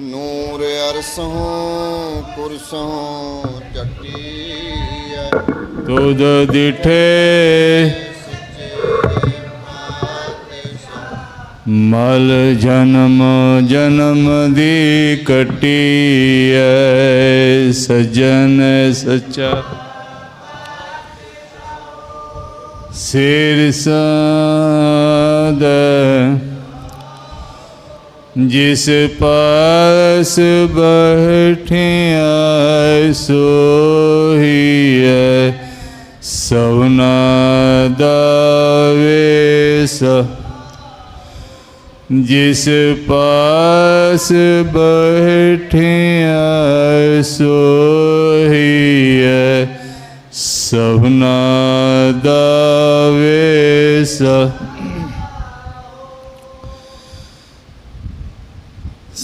ਨੂਰ ਅਰਸੋਂ ਕੁਰਸੋਂ ਚੱਟੀਐ ਤੁਧ ਦਿਠੇ ਮਲ ਜਨਮ ਜਨਮ ਦੀ ਕਟੀ ਐ। ਸਜਣ ਸੱਚਾ ਸਿਰ ਸਾਦ ਜਿਸ ਪਾਸ ਬੈਠਿਆ ਸੋਹੀਐ ਸਵਨਾ ਦਾ ਜਿਸ ਪਾਸ ਬੈਠਿਆ ਸੋਹੀਐ ਸਭਨਾ ਦਾ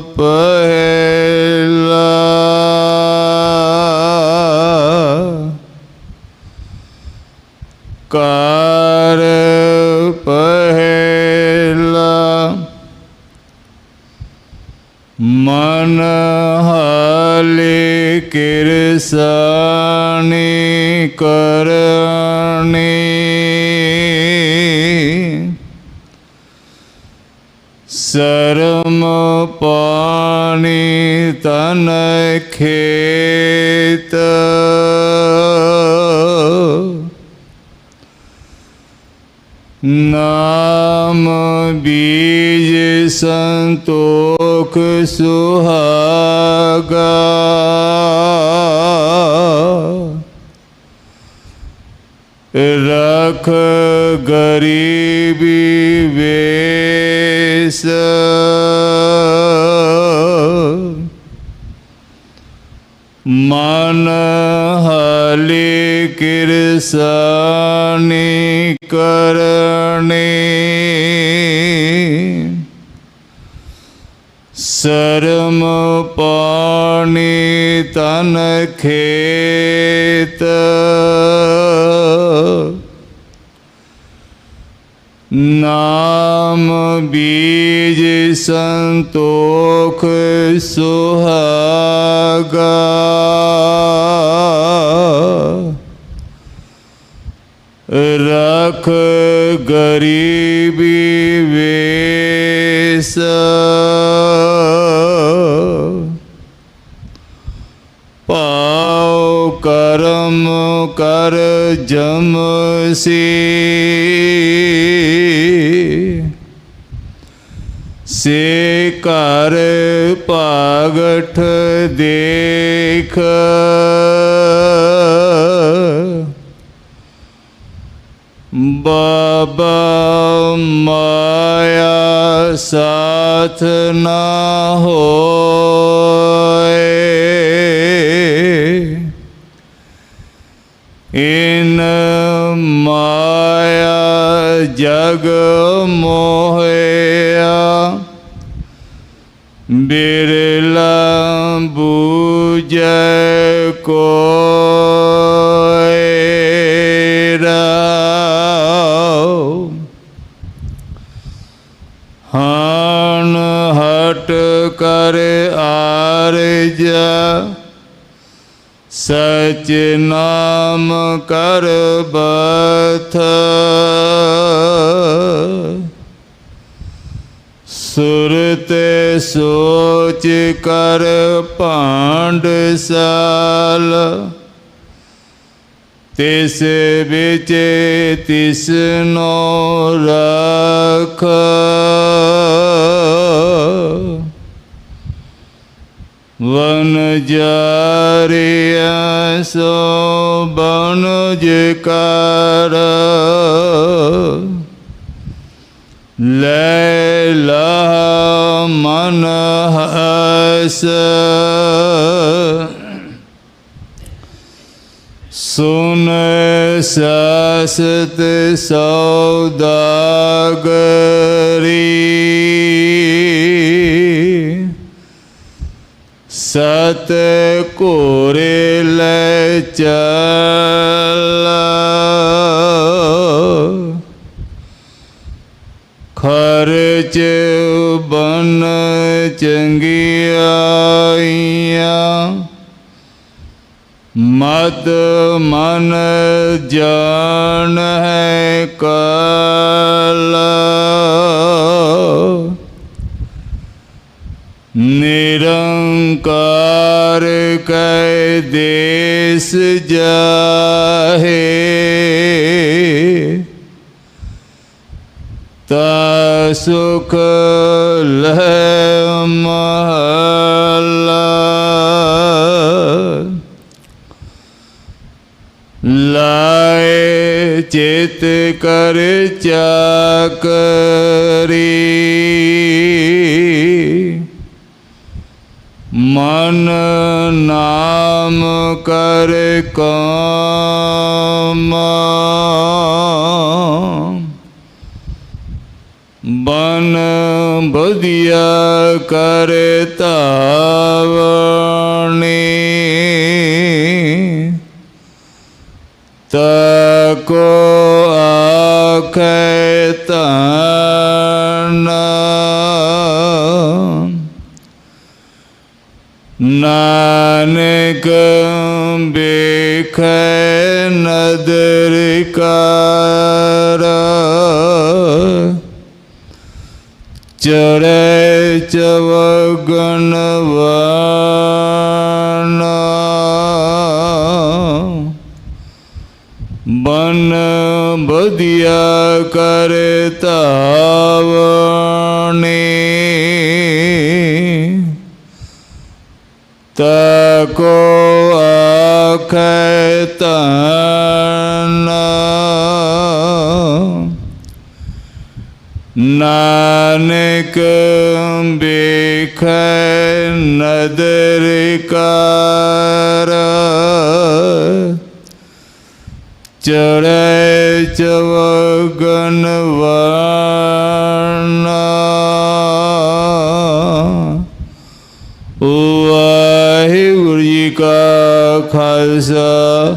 ਪਹਿਲਾ। ਕਾਰ ਪਹਿਲਾ। ਮਨ ਹਾਲੇ ਕਿਰਸਾਨੀ ਕਰਨੀ। ਸਰਮ ਪਾਣੀ ਤਨ ਖੇਤ। ਨਾਮ ਬੀਜ ਸੰਤੋਖ ਸੁਹਾਗਾ। ਰਖ ਗਰੀਬੀ ਵੇਸ। ਕਿਰਸਾਨੀ ਕਰਨੀ। ਸਰਮ ਪਾਣੀ ਤਨ ਖੇਤ। ਨਾਮ ਬੀਜ ਸੰਤੋਖ ਸੁਹਾਗਾ। ਰਖ ਗਰੀਬੀ ਵੇਸ। ਪਾਉ ਕਰਮ ਕਰ ਜਮਸੀ ਸੇ। ਕਰ ਭਾਗਠ ਦੇਖ। ਬਾਬਾ ਮਾਇਆ ਸਾਥ ਨਾ ਹੋਏ। ਇਨ ਮਾਇਆ ਜਗ ਮੋਹਿਆ। ਬਿਰਲਾ ਬੂਜੈ ਕੋਇ ਸਚ ਨਾਮ ਕਰ ਬਥ ਸੁਰਤ ਸੋਚ ਕਰ ਭਾਂਡ ਸਾਲ। ਤਿਸ ਵਿੱਚ ਤਿਸ ਨੋ ਰਖ। ਵਨ ਜਾ ਮਨ ਹਸ ਸੁਨ ਸਾਸਤ ਸੌਦਾਗਰੀ ਸਤ ਕੋਰੇ ਲੈ ਚੱਲ ਚੰਗਿਆਈਆਂ ਮਤ ਮਨ ਜਾਣ ਹੈ ਕਲ ਨਿਰੰਕਾਰ ਕੈ ਦੇਸ ਜਾਹੇ ਤਾ ਸੁਖ ਲੈ ਚਿਤ ਕਰ ਚਾਕਰੀ ਮਨ ਨਾਮ ਕਰ ਕਾਮ। ਬਨ ਬਧਿਆ ਕਰ ਤਾਵਣੀ ਨਾਨਕ ਬੇਖੈ ਨਦਰ ਕਰ ਚੜੈ ਚਵਗਨ ਵਾਨਾ। ਬਨ ਬਧਿਆ ਕਰ ਤਾਵਣੀ ਆਖੈ ਤਨ ਨਾਨਕ ਬੇਖੈ ਨਦਰ ਕਰ। ਚੜੈ ਚਵਗਨ ਵਾਨਾ ਖਾਲਸਾ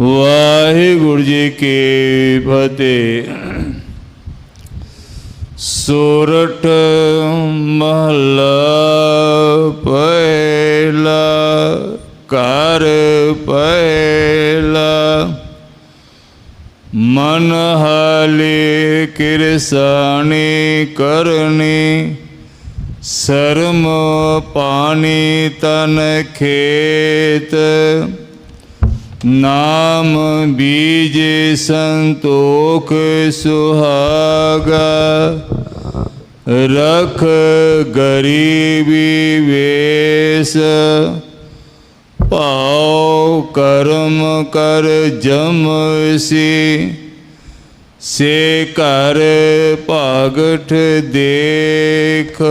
ਵਾਹਿਗੁਰੂ ਜੀ ਕੀ ਫਤਿਹ। ਸੋਰਠ ਮਹਲਾ ਪਹਿਲਾ ਕਰ ਪਹਿਲਾ। ਮਨ ਹਾਲੇ ਕਿਰਸਾਨੀ ਕਰਨੀ ਸਰਮ ਪਾਣੀ ਤਨ ਖੇਤ, ਨਾਮ ਬੀਜ ਸੰਤੋਖ ਸੁਹਾਗਾ, ਰਖ ਗਰੀਬੀ ਵੇਸ, ਭਾਉ ਕਰਮ ਕਰ ਜਮ ਸੇ ਘਰ ਭਾਗਠ ਦੇਖ।